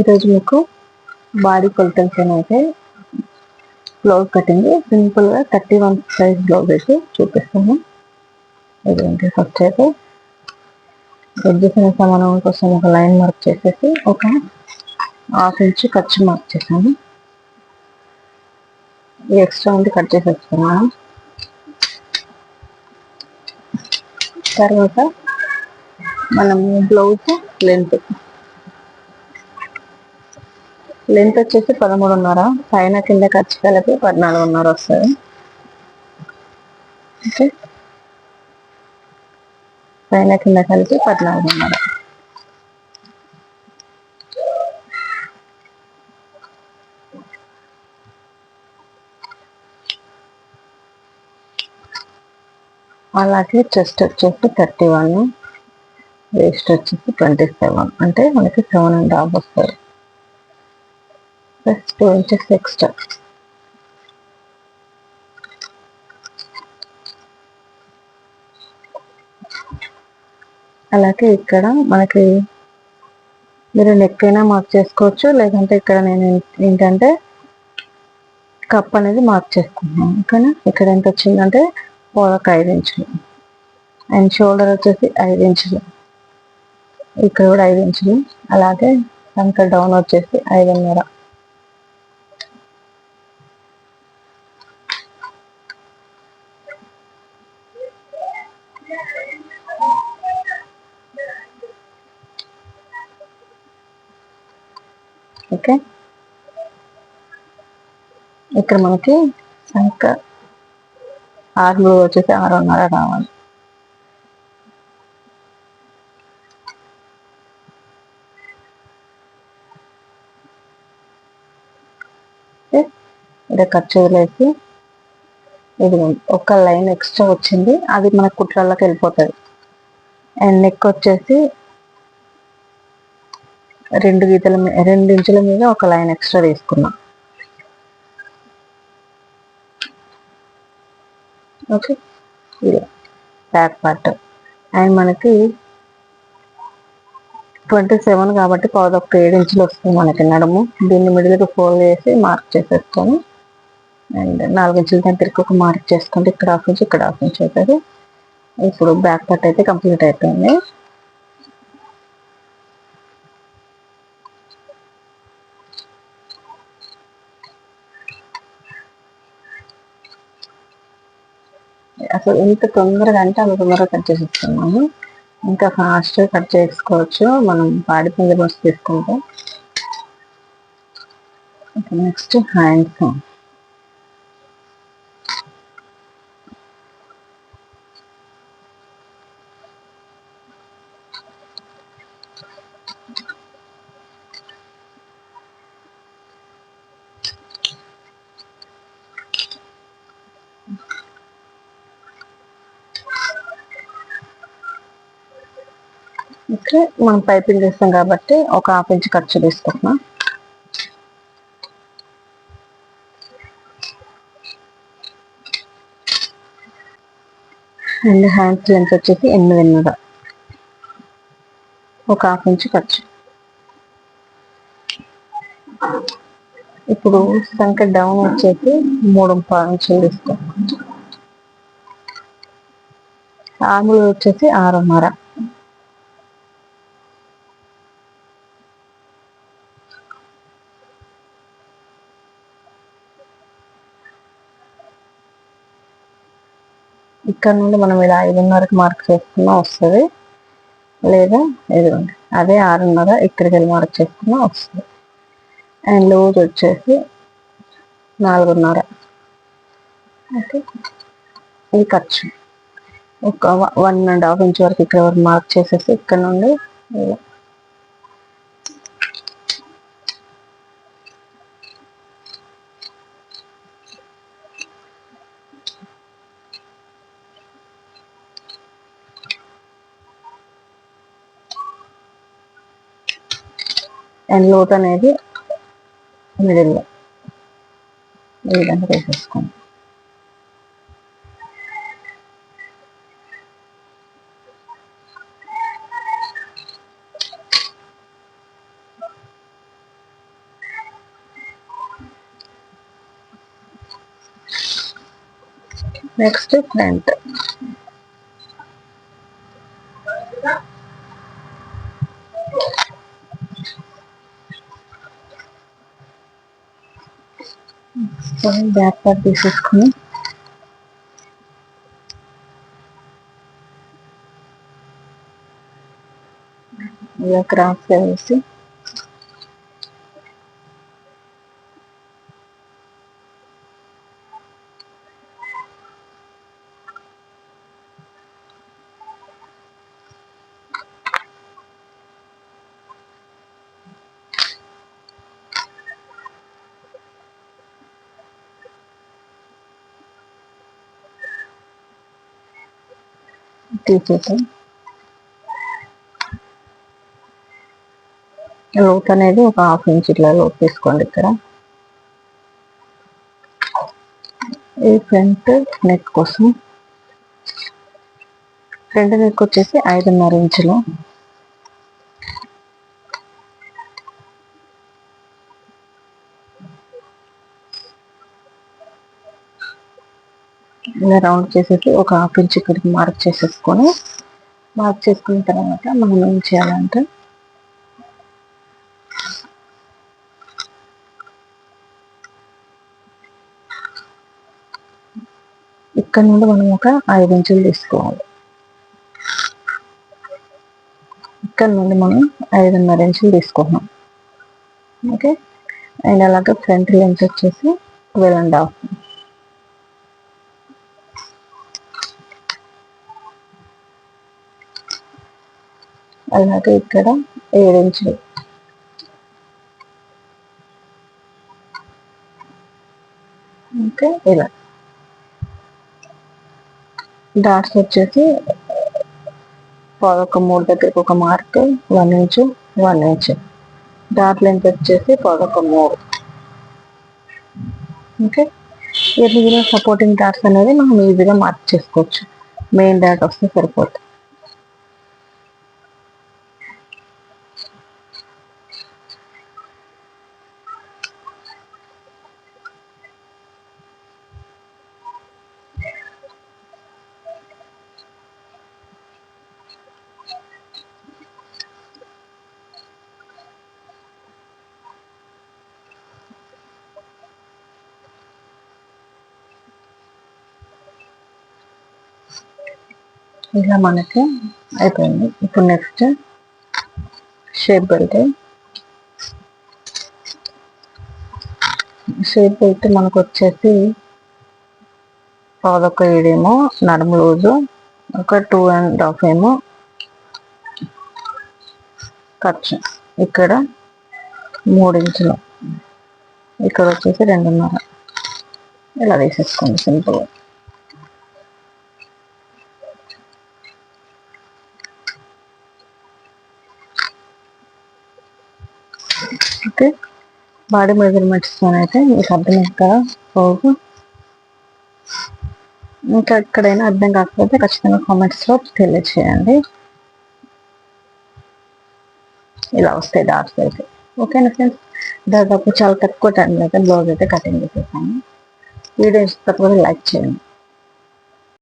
ఈరోజు మీకు బాడీ కొలతలతో అయితే బ్లౌజ్ కటింగ్ సింపుల్గా థర్టీ వన్ సైజ్ బ్లౌజ్ అయితే చూపిస్తాను. ఇదేంటి ఫస్ట్ అయితే. ఎడ్జెస్ సమానం కోసం ఒక లైన్ మార్క్ చేసేసి ఒక హాఫ్ ఇంచ్ ఖర్చు మార్క్ చేశాను. ఈ ఎక్స్ట్రా ఉంది కట్ చేసేస్తున్నాను తర్వాత మనం బ్లౌజ్ లెంత్ లెంత్ వచ్చేసి పదమూడున్నర. పైన కింద ఖర్చు కలిపి పద్నాలుగున్నర వస్తుంది. ఓకే. పైన కింద కలిపి పద్నాలుగున్నర. అలాగే చెస్ట్ వచ్చేసి థర్టీ వన్. వేస్ట్ వచ్చేసి ట్వంటీ సెవెన్. అంటే మనకి సెవెన్ అండ్ హాఫ్ వస్తుంది. ప్లస్ టూ ఇంచెస్ ఎక్స్ట్రా అలాగే ఇక్కడ మనకి మీరు నెక్ అయినా మార్క్ చేసుకోవచ్చు లేదంటే ఇక్కడ నేను ఏంటంటే కప్ అనేది మార్క్ చేసుకుంటున్నాను ఓకేనా? ఇక్కడ ఎంత వచ్చిందంటే ఒక ఐదు ఇంచులు. అండ్ షోల్డర్ వచ్చేసి ఐదు ఇంచులు. ఇక్కడ కూడా ఐదు ఇంచులు. అలాగే సంక డౌన్ వచ్చేసి ఐదున్నర. ఓకే. ఇక్కడ మనకి సంక ఆరు వచ్చేసి ఆరున్నర రావాలి. ఇక్కడ ఖర్చు వదిలేసి ఇది ఒక లైన్ ఎక్స్ట్రా వచ్చింది. అది మన కుట్రల్లోకి వెళ్ళిపోతుంది. అండ్ నెక్ వచ్చేసి రెండు గీతల రెండు ఇంచుల మీద ఒక లైన్ ఎక్స్ట్రా తీసుకున్నాం. ఓకే? ఇలా బ్యాక్ పార్ట్. అండ్ మనకి ట్వంటీ సెవెన్ కాబట్టి ఒక ఏడు ఇంచులు వస్తుంది మనకి నడుము. దీన్ని మిడిల్కి ఫోల్డ్ చేసి మార్క్ చేసేస్తాను. అండ్ నాలుగు ఇంచుల దాని తిరిగి ఒక మార్క్ చేసుకుంటే ఇక్కడ హాఫ్ ఇంచ్ ఇక్కడ హాఫ్ ఇంచ్ అవుతుంది. ఇప్పుడు బ్యాక్ పార్ట్ అయితే కంప్లీట్ అవుతుంది అసలు ఎంత తొందరగా అంటే అంత తొందరగా కట్ చేసేస్తున్నాము ఇంకా ఫాస్ట్గా కట్ చేసుకోవచ్చు. మనం పాడి పిండి బస్ తీసుకుంటే. నెక్స్ట్ హ్యాండ్స్ ఇక్కడ మనం పైపింగ్ చేస్తాం కాబట్టి ఒక హాఫ్ ఇంచ్ ఖర్చు తీసుకుంటున్నాం అండ్ హ్యాండ్స్ లెంత్ వచ్చేసి ఎనిమిదిన్నర. ఒక హాఫ్ ఇంచ్ ఖర్చు ఇప్పుడు సంఖ్య డౌన్ వచ్చేసి మూడు ఇంచులు తీసుకో ఆములు వచ్చేసి ఆరున్నర. ఇక్కడ నుండి మనం ఇలా ఐదున్నరకు మార్క్ చేసుకున్నా వస్తుంది. లేదా ఇదిగోండి అదే ఆరున్నర ఇక్కడికి వెళ్ళి మార్క్ చేసుకున్నా వస్తుంది. అండ్ లూజ్ వచ్చేసి నాలుగున్నర. ఓకే. ఇది ఖర్చు. ఒక వన్ అండ్ హాఫ్ ఇంచ్ వరకు ఇక్కడ మార్క్ చేసేసి ఇక్కడ నుండి ఇలా. అండ్ లోట్ అనేది మిడిల్లో ఈ విధంగా వేసేసుకోండి నెక్స్ట్ ఫ్రంట్ బ్యాక్ పార్ట్ తీసేసుకుని ఇలా క్రాస్ వేసి తీసేసాం లోత్ అనేది ఒక హాఫ్ ఇంచ్ ఇట్లా లోత్ తీసుకోండి ఇక్కడ. ఈ ఫ్రంట్ నెక్ కోసం. ఫ్రంట్ నెక్ వచ్చేసి ఐదున్నర ఇంచులు. ఇలా రౌండ్ చేసేసి ఒక హాఫ్ ఇంచ్ ఇక్కడికి మార్క్ చేసేసుకొని మార్క్ చేసుకున్న తర్వాత మనం ఏం చేయాలంటే ఇక్కడ నుండి మనం ఒక ఐదు ఇంచులు తీసుకోవాలి. ఇక్కడ నుండి మనం ఐదున్నర ఇంచులు తీసుకున్నాం ఓకే? అండ్ అలాగే ఫ్రంట్ లెంత్ వచ్చేసి ట్వెల్వ్ అండ్ హాఫ్ అలాగే ఇక్కడ ఏడు ఓకే ఇలా. డాట్స్ వచ్చేసి పదొక మూడు దగ్గరకు ఒక mark one inch one inch. Dot length వచ్చేసి పదొక మూడు. ఓకే మిగిలిన సపోర్టింగ్ డాట్స్ అనేది మనం ఈజీగా మార్క్ చేసుకోవచ్చు. మెయిన్ డాట్ వస్తే సరిపోతుంది ఇలా మనకి అయిపోయింది. ఇప్పుడు next shape belt shape belt మనకు వచ్చేసి పాదొక ఏడేమో నడుము రోజు ఒక టూ అండ్ హాఫ్ ఏమో ఖర్చు. ఇక్కడ మూడించులు ఇక్కడ వచ్చేసి రెండున్నర. ఇలా వేసేసుకోండి సింపుల్గా. అయితే బాడీ మెజర్మెంట్స్ అయితే మీకు అర్థమైంది? కదా పోగు ఇంకా ఎక్కడైనా అర్థం కాకపోతే ఖచ్చితంగా కామెంట్స్లో తెలియచేయండి. ఇలా వస్తాయి డాట్స్ అయితే. ఓకేనా ఫ్రెండ్స్ దాదాపు చాలా తక్కువ టైంలో అయితే బ్లౌజ్ అయితే కటింగ్ చేసేసాను. వీడియో తప్పకుండా లైక్ చేయండి.